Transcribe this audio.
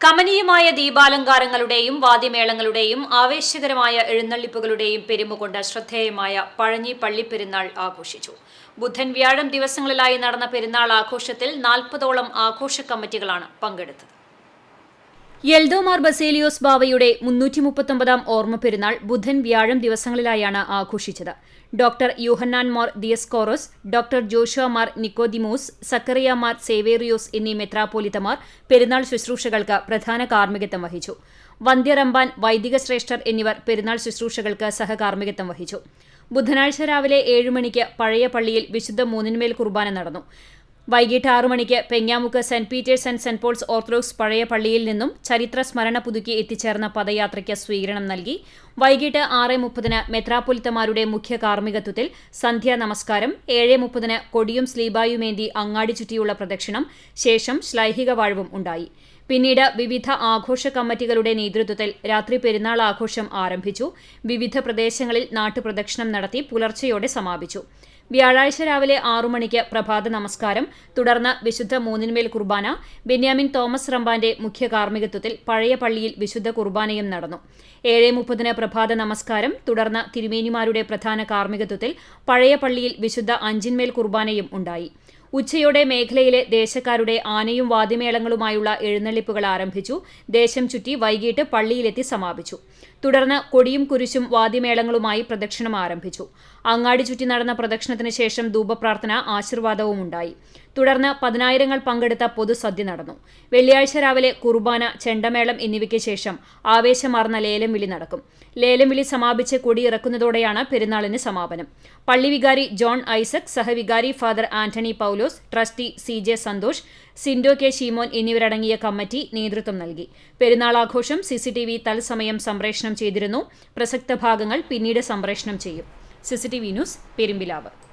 കമനീയമായ ദീപാലങ്കാരങ്ങളുടെയും വാദ്യമേളങ്ങളുടെയും ആവേശകരമായ എഴുന്നള്ളിപ്പുകളുടെയും പെരുമുകൊണ്ട് ശ്രദ്ധേയമായ പഴഞ്ഞി പള്ളിപ്പെരുന്നാൾ ആഘോഷിച്ചു. ബുധൻ വ്യാഴം ദിവസങ്ങളിലായി നടന്ന പെരുന്നാൾ ആഘോഷത്തിൽ നാൽപ്പതോളം ആഘോഷ കമ്മിറ്റികളാണ് പങ്കെടുത്തത്. യെൽദോമാർ ബസേലിയോസ് ബാവയുടെ മുന്നൂറ്റി മുപ്പത്തൊമ്പതാം ഓർമ്മ പെരുന്നാൾ ബുധൻ വ്യാഴം ദിവസങ്ങളിലായാണ് ആഘോഷിച്ചത്. ഡോക്ടർ യുഹന്നാൻ മാർ ദിയസ്കോറോസ് ഡോക്ടർ ജോഷുവ മാർ നിക്കോദിമോസ് സക്കറിയ മാർ സേവേറിയോസ് എന്നീ മെത്രാപോലിത്തമാർ പെരുന്നാൾ ശുശ്രൂഷകൾക്ക് പ്രധാന കാർമ്മികത്വം വഹിച്ചു. വന്ധ്യറമ്പാൻ വൈദിക ശ്രേഷ്ഠർ എന്നിവർ പെരുന്നാൾ ശുശ്രൂഷകൾക്ക് സഹകാർമ്മികത്വം വഹിച്ചു. ബുധനാഴ്ച രാവിലെ ഏഴ് മണിക്ക് പഴയ പള്ളിയിൽ വിശുദ്ധ മൂന്നിന്മേൽ കുർബാന നടന്നു. വൈകിട്ട് ആറു മണിക്ക് Pengamuk saint Peter's and saint Paul's orthodox പഴയ പള്ളിയിൽ നിന്നും ചരിത്ര സ്മരണ പുതുക്കി എത്തിച്ചേർന്ന പദയാത്രയ്ക്ക് സ്വീകരണം നൽകി. വൈകിട്ട് ആറ് മുപ്പതിന് മെത്രാപ്പൊലിത്തമാരുടെ മുഖ്യ കാർമ്മികത്വത്തിൽ സന്ധ്യാ നമസ്കാരം ഏഴ് മുപ്പതിന് കൊടിയും സ്ലീബായുമേന്തി അങ്ങാടി ചുറ്റിയുള്ള പ്രദക്ഷിണം ശേഷം ശ്ലൈഹിക വാഴവും ഉണ്ടായി. പിന്നീട് വിവിധ ആഘോഷ കമ്മിറ്റികളുടെ നേതൃത്വത്തിൽ രാത്രി പെരുന്നാൾ ആഘോഷം ആരംഭിച്ചു. വിവിധ പ്രദേശങ്ങളിൽ നാട്ടുപ്രദക്ഷിണം നടത്തി പുലർച്ചയോടെ സമാപിച്ചു. വ്യാഴാഴ്ച രാവിലെ ആറു മണിക്ക് പ്രഭാത നമസ്കാരം. തുടർന്ന് വിശുദ്ധ മൂന്നിന്മേൽ കുർബാന. ബെന്യാമിൻ തോമസ് റമ്പാന്റെ മുഖ്യ കാർമ്മികത്വത്തിൽ പഴയ പള്ളിയിൽ വിശുദ്ധ കുർബാനയും നടന്നു. ഏഴ് മുപ്പതിന് പ്രഭാത നമസ്കാരം. തുടർന്ന് തിരുമേനിമാരുടെ പ്രധാന കാർമ്മികത്വത്തിൽ പഴയ പള്ളിയിൽ വിശുദ്ധ അഞ്ചിന്മേൽ കുർബാനയും ഉണ്ടായി. ഉച്ചയോടെ മേഖലയിലെ ദേശക്കാരുടെ ആനയും വാദ്യമേളങ്ങളുമായുള്ള എഴുന്നള്ളിപ്പുകൾ ആരംഭിച്ചു. ദേശം ചുറ്റി വൈകിട്ട് പള്ളിയിലെത്തി സമാപിച്ചു. തുടർന്ന് കൊടിയും കുരിശും വാദ്യമേളങ്ങളുമായി പ്രദക്ഷിണം ആരംഭിച്ചു. അങ്ങാടി ചുറ്റി നടന്ന പ്രദക്ഷിണത്തിന് ശേഷം ധൂപപ്രാർത്ഥന ആശീർവാദവും ഉണ്ടായി. തുടർന്ന് പതിനായിരങ്ങൾ പങ്കെടുത്ത പൊതുസദ്യ നടന്നു. വെള്ളിയാഴ്ച രാവിലെ കുർബാന ചെണ്ടമേളം എന്നിവയ്ക്ക് ശേഷം ആവേശമാർന്ന ലേലം വിളി നടക്കും. ലേലം വിളി സമാപിച്ച് കൊടിയിറക്കുന്നതോടെയാണ് പെരുന്നാളിന് സമാപനം. പള്ളി വികാരി John Isaac സഹവികാരി father Antony Paulose trustee C J Santhosh Sindo K Sheemon എന്നിവരടങ്ങിയ കമ്മിറ്റി നേതൃത്വം നൽകി. പെരുന്നാളാഘോഷം സിസിടിവി തത്സമയം സംപ്രേഷണം ചെയ്തിരുന്നു. പ്രസക്ത ഭാഗങ്ങൾ പിന്നീട് സംപ്രേഷണം ചെയ്യും. CCTV news Perumpilavu.